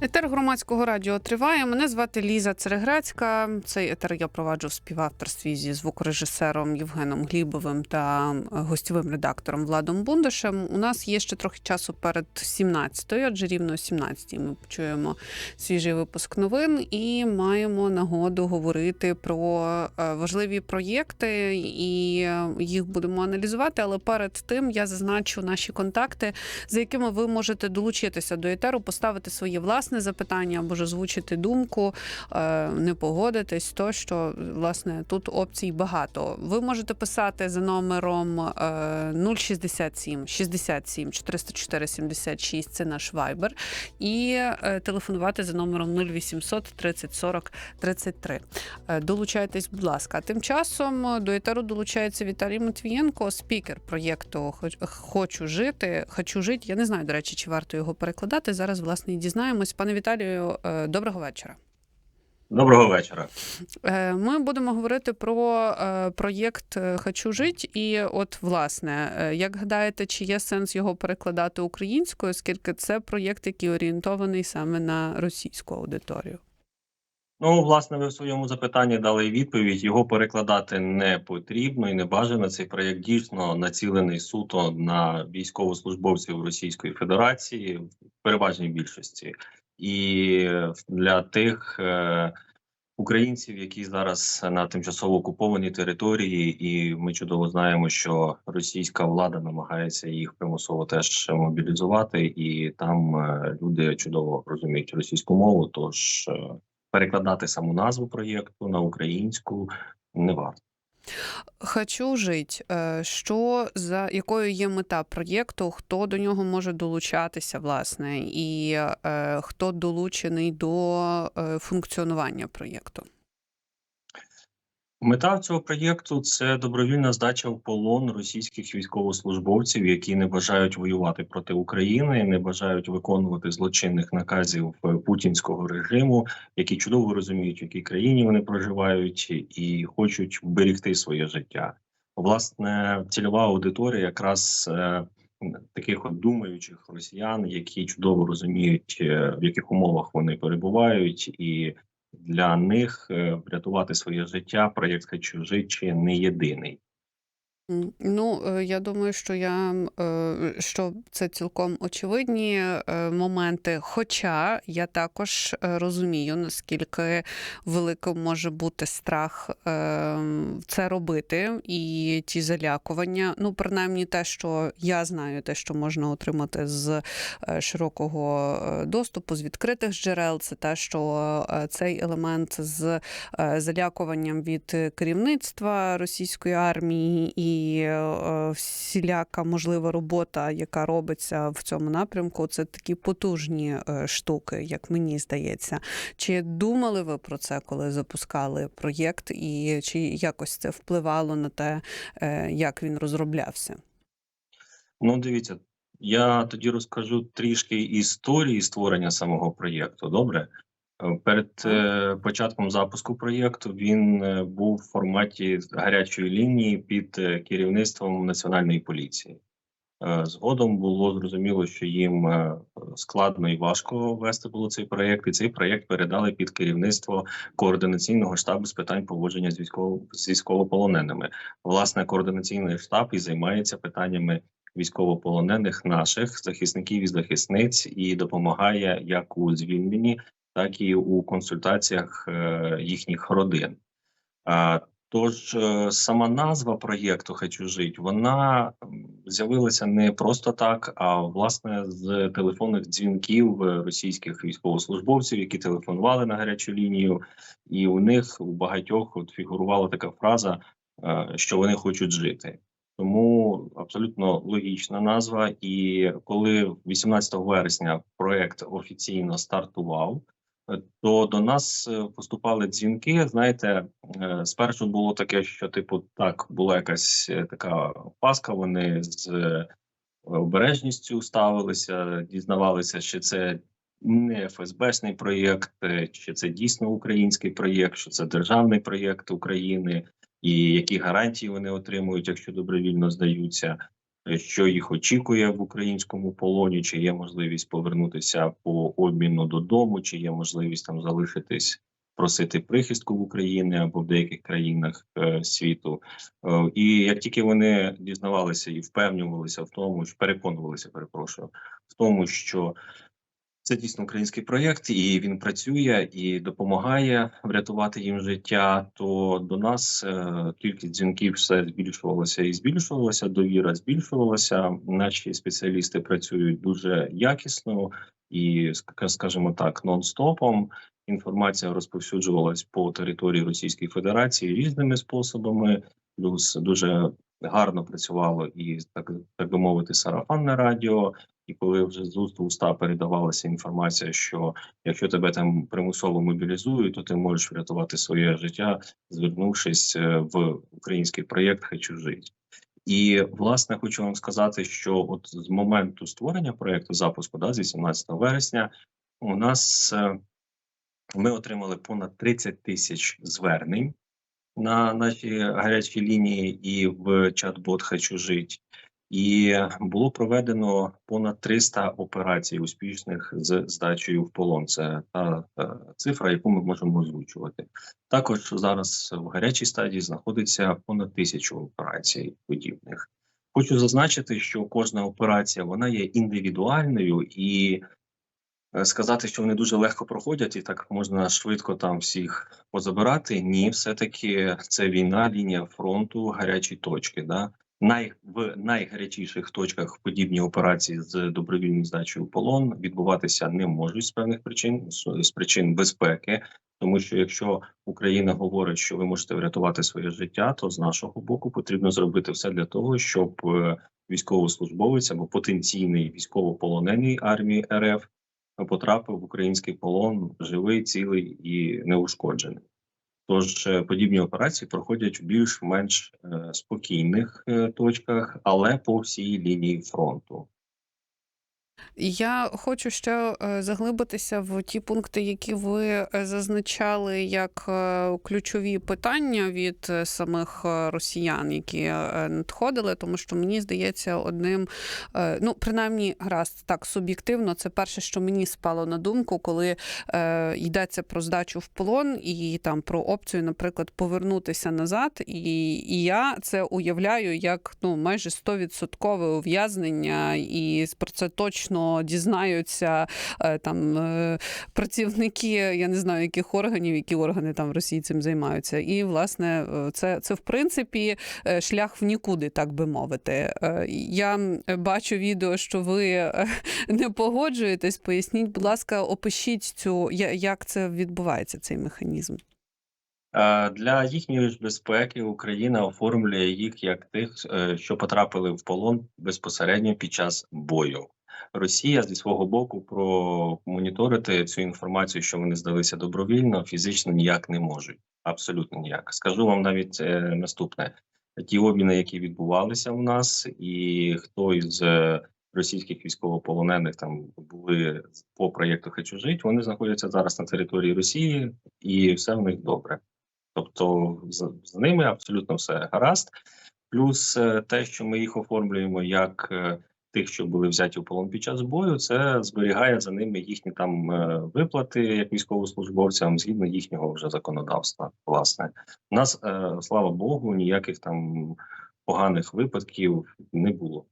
Етер громадського радіо триває. Мене звати Ліза Цереграцька. Цей етер я проваджу в співавторстві зі звукорежисером Євгеном Глібовим та гостьовим редактором Владом Бундашем. У нас є ще трохи часу перед 17-ю, адже рівно о 17-й ми почуємо свіжий випуск новин і маємо нагоду говорити про е, важливі проєкти, і їх будемо аналізувати. Але перед тим я зазначу наші контакти, за якими ви можете долучитися до етеру, поставити своє власне запитання або ж озвучити думку, е, не погодитись, то що власне тут опцій багато. Ви можете писати за номером е, 067 67 404 76, це наш вайбер, і е, телефонувати за номером 0800 30 40 33. Е, Долучайтесь, будь ласка. Тим часом до етеру долучається Віталій Матвієнко, спікер проєкту Хочу жити. Хочу жити. Я не знаю, до речі, чи варто його перекладати. Зараз власне і дізнаємось. Пане Віталію, е, доброго вечора. Доброго вечора. Е, Ми будемо говорити про е, проєкт Хочу жити. І, от, власне, як гадаєте, чи є сенс його перекладати українською, оскільки це проєкт, який орієнтований саме на російську аудиторію? Ну, власне, ви в своєму запитанні дали відповідь. Його перекладати не потрібно і не бажано. Цей проєкт дійсно націлений суто на військовослужбовців Російської Федерації в переважній більшості, і для тих е, українців, які зараз на тимчасово окупованій території, і ми чудово знаємо, що російська влада намагається їх примусово теж мобілізувати, і там е, люди чудово розуміють російську мову. Тож е, перекладати саму назву проєкту на українську не варто. Хочу жити. Е, Що за якою є мета проєкту? Хто до нього може долучатися, власне, і е, хто долучений до е, функціонування проєкту? Мета цього проєкту це добровільна здача в полон російських військовослужбовців, які не бажають воювати проти України, не бажають виконувати злочинних наказів е, путінського режиму, які чудово розуміють, в якій країні вони проживають, і хочуть вберегти своє життя. Власне, цільова аудиторія якраз е, таких от думаючих росіян, які чудово розуміють, е, в яких умовах вони перебувають, і для них е, врятувати своє життя проєкт «Хочу жити» не єдиний. Ну, е, я думаю, що я е, що це цілком очевидні е, моменти. Хоча я також розумію, наскільки великим може бути страх це робити, і ті залякування. Ну, принаймні, те, що я знаю, те, що можна отримати з широкого доступу, з відкритих джерел, це те, що цей елемент з залякуванням від керівництва російської армії і е, всіляка можлива робота, яка робиться в цьому напрямку, це такі потужні е, штуки, як мені здається. Чи думали ви про це, коли запускали проєкт, і чи якось це впливало на те, е, як він розроблявся? Ну, дивіться, я тоді розкажу трішки історії створення самого проєкту. Добре, перед е, початком запуску проєкту він е, був в форматі гарячої лінії під е, керівництвом національної поліції. Згодом було зрозуміло, що їм складно і важко вести було цей проєкт, і цей проєкт передали під керівництво координаційного штабу з питань поводження з військово з військовополоненими. Власне, координаційний штаб і займається питаннями військовополонених наших захисників і захисниць і допомагає як у звільненні, так і у консультаціях е, їхніх родин. Тож е, сама назва проєкту Хочу жити вона з'явилася не просто так, а власне з телефонних дзвінків е, російських військовослужбовців, які телефонували на гарячу лінію, і у них у багатьох от фігурувала така фраза, що вони хочуть жити. Тому абсолютно логічна назва. І коли 18 вересня проект офіційно стартував, то до нас е, поступали дзвінки. Знаєте, е, спершу було таке, що типу так була якась е, така паска. Вони з обережністю ставилися, дізнавалися, що це не ФСБшний проєкт, чи це дійсно український проєкт, що це державний проєкт України, і які гарантії вони отримують, якщо добровільно здаються. Е, що їх очікує в українському полоні, чи є можливість повернутися по обміну додому, чи є можливість там залишитись, просити прихистку в Україні або в деяких країнах е, світу. Е, і як тільки вони дізнавалися і впевнювалися в тому, що переконувалися, перепрошую, в тому, що це дійсно український проєкт, і він працює і допомагає врятувати їм життя. То до нас е, кількість дзвінків все збільшувалася і збільшувалася. Довіра збільшувалася. Наші спеціалісти працюють дуже якісно і, ска- скажімо так, нон-стопом. Інформація розповсюджувалась по території Російської Федерації різними способами. Плюс дуже гарно працювало і так, так би мовити, сарафанне радіо. І коли вже з уст в уста передавалася інформація, що якщо тебе там примусово мобілізують, то ти можеш врятувати своє життя, звернувшись е, в український проєкт Хочу. І власне хочу вам сказати, що от з моменту створення проєкту запуску, да, з 18 вересня, у нас е, ми отримали понад 30 тисяч звернень на наші гарячі лінії і в чат-бот Хочу жить. І було проведено понад 300 операцій успішних з здачею в полон. Це та, е, цифра, яку ми можемо озвучувати. Також зараз в гарячій стадії знаходиться понад тисячу операцій подібних. Хочу зазначити, що кожна операція вона є індивідуальною і е, сказати, що вони дуже легко проходять, і так можна швидко там всіх позабирати. Ні, все-таки це війна, лінія фронту, гарячі точки. Да? Най, в найгарячіших точках подібні операції з добровільною здачею полон відбуватися не можуть з певних причин з, з причин безпеки. Тому що якщо Україна говорить, що ви можете врятувати своє життя, то з нашого боку потрібно зробити все для того, щоб е, військовослужбовець або потенційний військовополонений армії РФ потрапив в український полон живий, цілий і неушкоджений. Тож е, подібні операції проходять в більш-менш е, спокійних е, точках, але по всій лінії фронту. Я хочу ще е, заглибитися в ті пункти, які ви е, зазначали як е, ключові питання від самих росіян, які надходили, тому що мені здається, одним, ну принаймні, гаразд так суб'єктивно, це перше, що мені спало на думку, коли йдеться про здачу в полон і там про опцію, наприклад, повернутися назад. І, і я це уявляю як ну майже 100% ув'язнення, і про це точно дізнаються е, там е, працівники, я не знаю, яких органів, які органи там в Росії цим займаються. І власне е, це, це в принципі шлях в нікуди, так би мовити. Я бачу відео, що ви не погоджуєтесь. Поясніть, будь ласка, опишіть цю як це відбувається, цей механізм. Для їхньої ж безпеки Україна оформлює їх як тих, що потрапили в полон безпосередньо під час бою. Росія зі свого боку промоніторити цю інформацію, що вони здалися добровільно, фізично ніяк не можуть. Абсолютно ніяк. Скажу вам навіть е, наступне: ті обміни, які відбувалися у нас, і хто із е, російських військовополонених там були по проєкту «Хочу жити», вони знаходяться зараз на території Росії, і все в них добре. Тобто з, з ними абсолютно все гаразд. Плюс е, те, що ми їх оформлюємо як тих, що були взяті в полон під час бою, це зберігає за ними їхні там е, виплати як військовослужбовцям згідно їхнього вже законодавства. Власне, у нас е, слава Богу, ніяких там поганих випадків не було.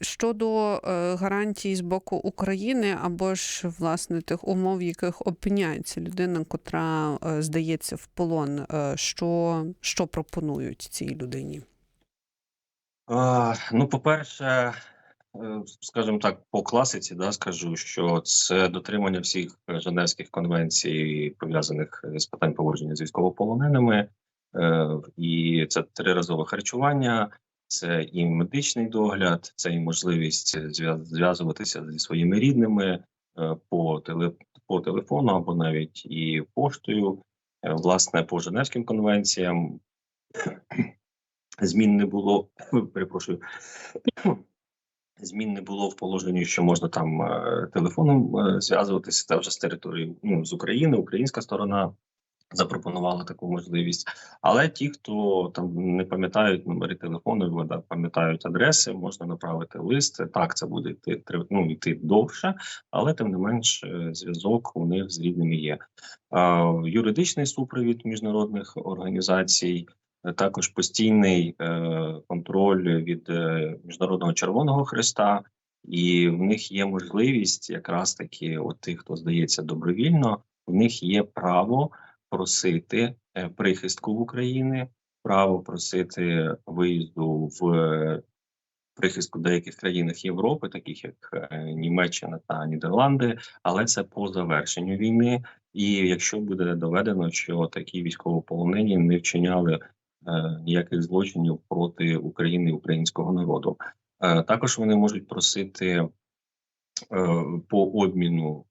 Щодо е, гарантій з боку України або ж власне тих умов, в яких опиняється людина, котра здається в полон, що, що пропонують цій людині? Ну, по-перше, е, скажімо так, по класиці, да, скажу, що це дотримання всіх Женевських конвенцій, пов'язаних з питань поводження з військовополоненими, е, і це триразове харчування, це і медичний догляд, це і можливість зв'я- зв'язуватися зі своїми рідними е, по теле по телефону або навіть і поштою. Власне, по Женевським конвенціям змін не було. Перепрошую. Змін не було в положенні, що можна там е, телефоном е, зв'язуватися та вже з території ну, з України, українська сторона запропонували таку можливість. Але ті, хто там не пам'ятають номери телефону, пам'ятають адреси, можна направити лист. Так, це буде йти ну, йти довше, але тим не менш е, зв'язок у них з рідними є. Юридичний супровід міжнародних організацій, е, також постійний е, контроль від е, міжнародного Червоного Христа, і в них є можливість, якраз таки, от тих, хто здається добровільно, в них є право просити е, прихистку в Україні, право просити виїзду в е, прихистку деяких країнах Європи, таких як е, Німеччина та Нідерланди, але це по завершенню війни. І якщо буде доведено, що такі військовополонені не вчиняли е, ніяких злочинів проти України і українського народу, е, також вони можуть просити е, по обміну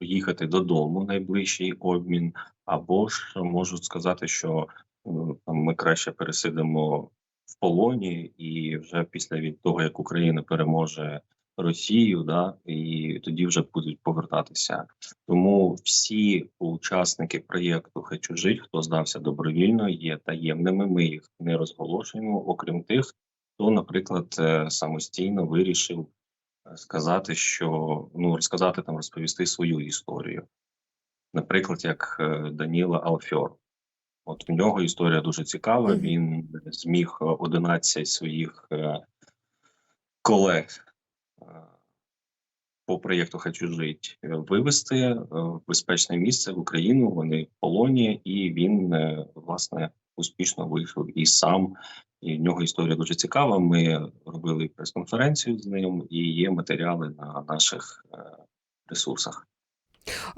їхати додому, найближчий обмін, або ж можуть сказати, що е, ми краще пересидимо в полоні, і вже після від того, як Україна переможе Росію, да і тоді вже будуть повертатися. Тому всі учасники проєкту Хочу жити, хто здався добровільно, є таємними. Ми їх не розголошуємо, окрім тих, хто, наприклад, е, самостійно вирішив е, сказати, що ну розказати там, розповісти свою історію. Наприклад, як е, Даніла Алфьор. От у нього історія дуже цікава. Він зміг е, 11 своїх колег по проєкту Хочу жить вивезти вивести е, в безпечне місце в Україну. Вони в полоні, і він е, власне успішно вийшов і сам. І в нього історія дуже цікава. Ми робили прес-конференцію з ним, і є матеріали на наших е, ресурсах.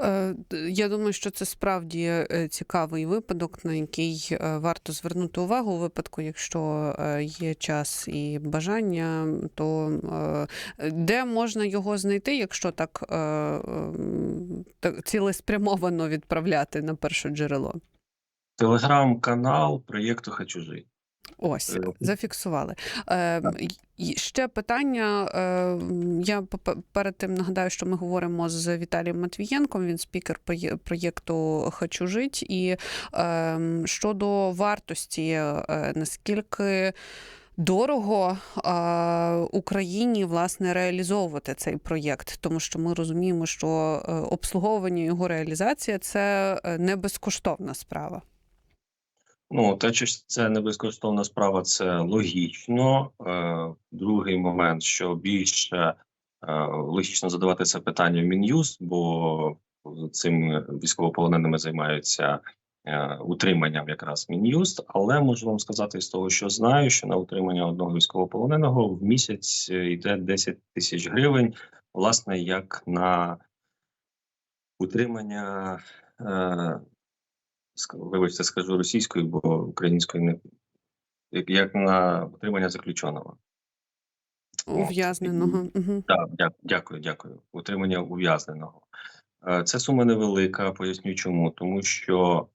Е, Я думаю, що це справді е, цікавий випадок, на який е, варто звернути увагу у випадку, якщо є час і бажання, то де можна його знайти, якщо так цілеспрямовано відправляти на перше джерело? Телеграм-канал проєкту Хочу жити. Ось Е, зафіксували. Е, ще питання. Е, я перед тим нагадаю, що ми говоримо з Віталієм Матвієнком. Він спікер проє- проєкту Хочу жить. І е, щодо вартості, е, наскільки. Дорого е, Україні власне реалізовувати цей проєкт, тому що ми розуміємо, що е, обслуговування його реалізація це не безкоштовна справа. Ну, те, що це не безкоштовна справа, це логічно. Е, другий момент, що більше е, логічно задавати це питання в Мін'юст, бо цим військовополоненими займаються е, утриманням якраз Мін'юст. Але можу вам сказати з того, що знаю, що на утримання одного військовополоненого в місяць йде 10 тисяч гривень, власне, як на утримання. Е, вибачте, скажу російською, бо українською не як, як на утримання заключеного. Ув'язненого. Угу. Так, дя- дякую, дякую. Утримання ув'язненого. Е, Це сума невелика. Поясню чому. Тому що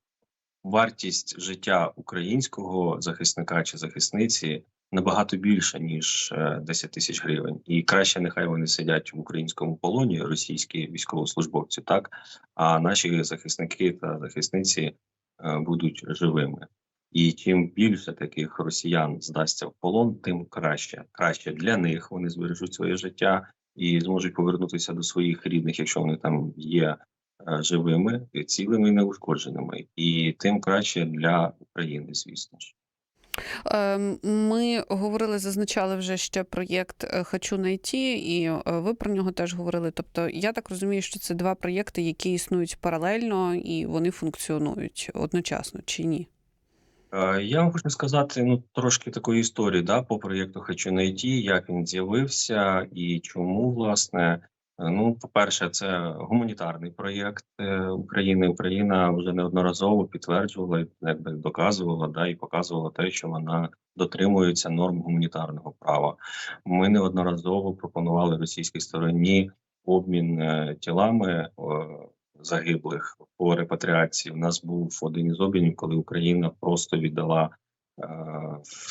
вартість життя українського захисника чи захисниці набагато більша, ніж е, 10 тисяч гривень. І краще нехай вони сидять в українському полоні, російські військовослужбовці, так а наші захисники та захисниці е, будуть живими. І чим більше таких росіян здасться в полон, тим краще. Краще для них вони збережуть своє життя і зможуть повернутися до своїх рідних, якщо вони там є е, живими, цілими і неушкодженими, і тим краще для України, звісно ж. Ем, Ми говорили, зазначали вже ще проєкт е, Хочу найти, і е, ви про нього теж говорили. Тобто, я так розумію, що це два проєкти, які існують паралельно і вони функціонують одночасно чи ні? Е, Я вам хочу сказати ну трошки такої історії да, по проєкту Хочу найти, як він з'явився і чому власне. Е, Ну, по-перше, це гуманітарний проєкт е, України. Україна вже неодноразово підтверджувала, якби доказувала, да і показувала те, що вона дотримується норм гуманітарного права. Ми неодноразово пропонували російській стороні обмін е, тілами загиблих по репатріації. У нас був один із обмінів, коли Україна просто віддала е,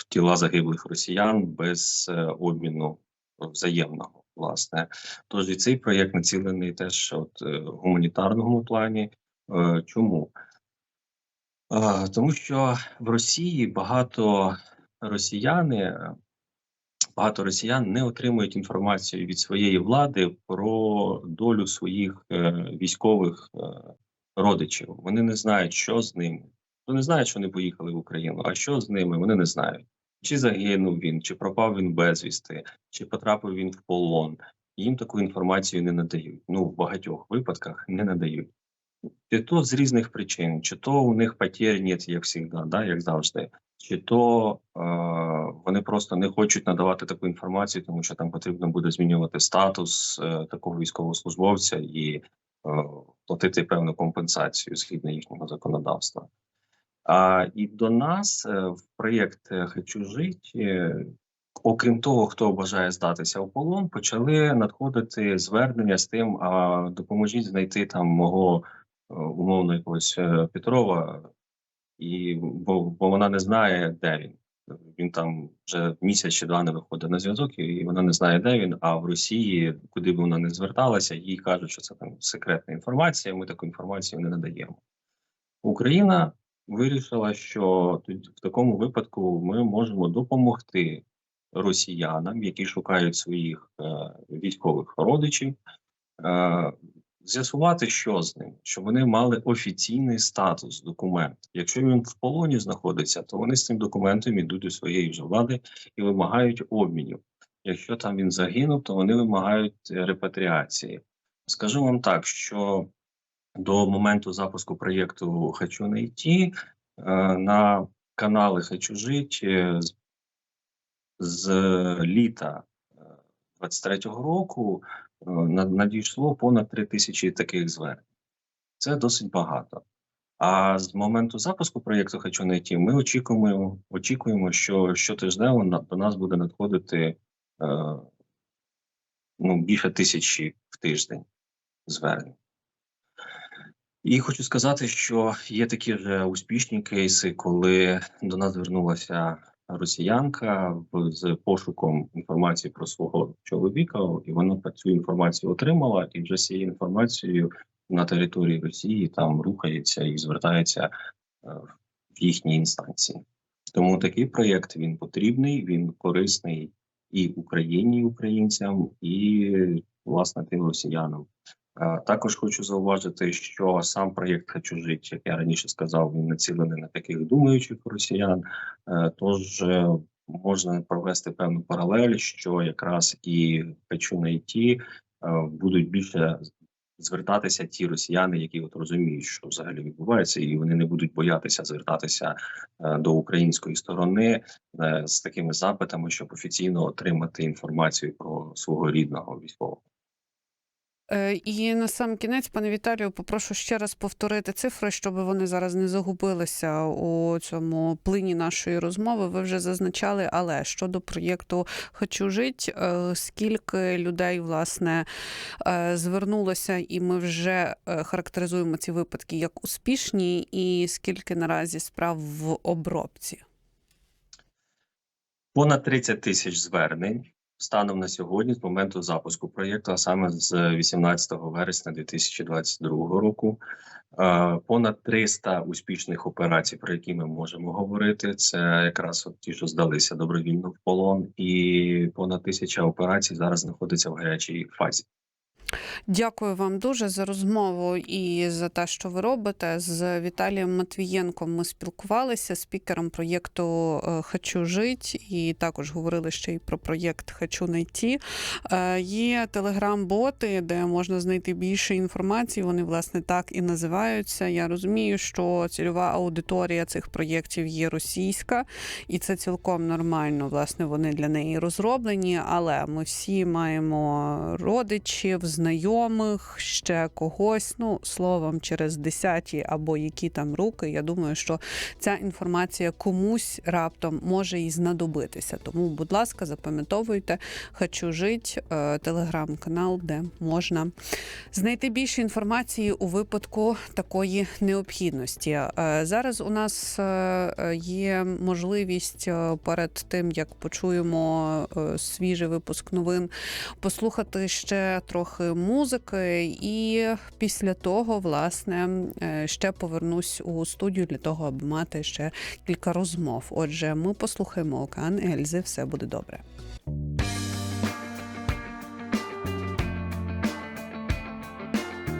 тіла загиблих росіян без обміну взаємного. Власне, тож і цей проєкт націлений теж от е, гуманітарному плані. Е, чому? Тому що в Росії багато росіяни, багато росіян не отримують інформацію від своєї влади про долю своїх е, військових е, родичів. Вони не знають, що з ними. Вони знають, що вони поїхали в Україну, а що з ними, вони не знають. Чи загинув він, чи пропав він безвісти, чи потрапив він в полон. Їм таку інформацію не надають. Ну, в багатьох випадках не надають. Чи то з різних причин, чи то у них потерь як завжди, да, як завжди, чи то е, вони просто не хочуть надавати таку інформацію, тому що там потрібно буде змінювати статус е, такого військовослужбовця і е, платити певну компенсацію згідно їхнього законодавства. А і до нас е, в проєкт е, Хочу жити, е, окрім того, хто бажає здатися в полон, почали надходити звернення з тим, а допоможіть знайти там мого умовно якогось Петрова, і бо, бо вона не знає, де він. Він там вже місяць чи два не виходить на зв'язок, і вона не знає, де він. А в Росії, куди б вона не зверталася, їй кажуть, що це там секретна інформація. Ми таку інформацію не надаємо. Україна вирішила, що в такому випадку ми можемо допомогти росіянам, які шукають своїх е, військових родичів, е, з'ясувати, що з ним, щоб вони мали офіційний статус, документ. Якщо він в полоні знаходиться, то вони з цим документом ідуть до своєї вже влади і вимагають обмінів. Якщо там він загинув, то вони вимагають е, репатріації. Скажу вам так, що до моменту запуску проєкту Хочу найти е, на канали Хочу жити е, з, літа е, 23-го року е, надійшло понад 3 тисячі таких звернень. Це досить багато. А з моменту запуску проєкту Хочу найти ми очікуємо, очікуємо, що щотижнево до нас буде надходити е, ну, більше тисячі в тиждень звернень. І хочу сказати, що є такі вже успішні кейси, коли до нас звернулася росіянка з пошуком інформації про свого чоловіка, і вона цю інформацію отримала, і вже цією інформацією на території Росії там рухається і звертається е, в їхні інстанції. Тому такий проєкт він потрібний, він корисний і Україні, і українцям, і власне тим росіянам. Також хочу зауважити, що сам проєкт «Хочу жити», як я раніше сказав, він націлений на таких думаючих росіян. Е, Тож е, можна провести певну паралель, що якраз і «Хочу найти» е, будуть більше звертатися ті росіяни, які от розуміють, що взагалі відбувається, і вони не будуть боятися звертатися до української сторони з такими запитами, щоб офіційно отримати інформацію про свого рідного військового. Е, І на сам кінець, пане Віталію, попрошу ще раз повторити цифри, щоб вони зараз не загубилися у цьому плині нашої розмови. Ви вже зазначали, але щодо проєкту Хочу жити, е, скільки людей власне е, звернулося, і ми вже характеризуємо ці випадки як успішні, і скільки наразі справ в обробці? Понад 30 тисяч звернень станом на сьогодні, з моменту запуску проєкту, а саме з 18 вересня 2022 року. Е, Понад 300 успішних операцій, про які ми можемо говорити. Це якраз от ті, що здалися добровільно в полон, і понад тисяча операцій зараз знаходиться в гарячій фазі. Дякую вам дуже за розмову і за те, що ви робите. З Віталієм Матвієнком ми спілкувалися спікером проєкту е, Хочу жити, і також говорили ще й про проєкт Хочу найти. Е, Є телеграм-боти, де можна знайти більше інформації. Вони власне так і називаються. Я розумію, що цільова аудиторія цих проєктів є російська, і це цілком нормально. Власне, вони для неї розроблені, але ми всі маємо родичів, знайомих, ще когось. Ну, словом, через десяті або які там руки. Я думаю, що ця інформація комусь раптом може і знадобитися. Тому, будь ласка, запам'ятовуйте, хочу жити, е, телеграм-канал, де можна знайти більше інформації у випадку такої необхідності. Е, Зараз у нас е, є можливість перед тим, як почуємо свіжий випуск новин, послухати ще трохи музики, і після того, власне, е, ще повернусь у студію для того, аби мати ще кілька розмов. Отже, ми послухаємо Окан Ельзи. Все буде добре.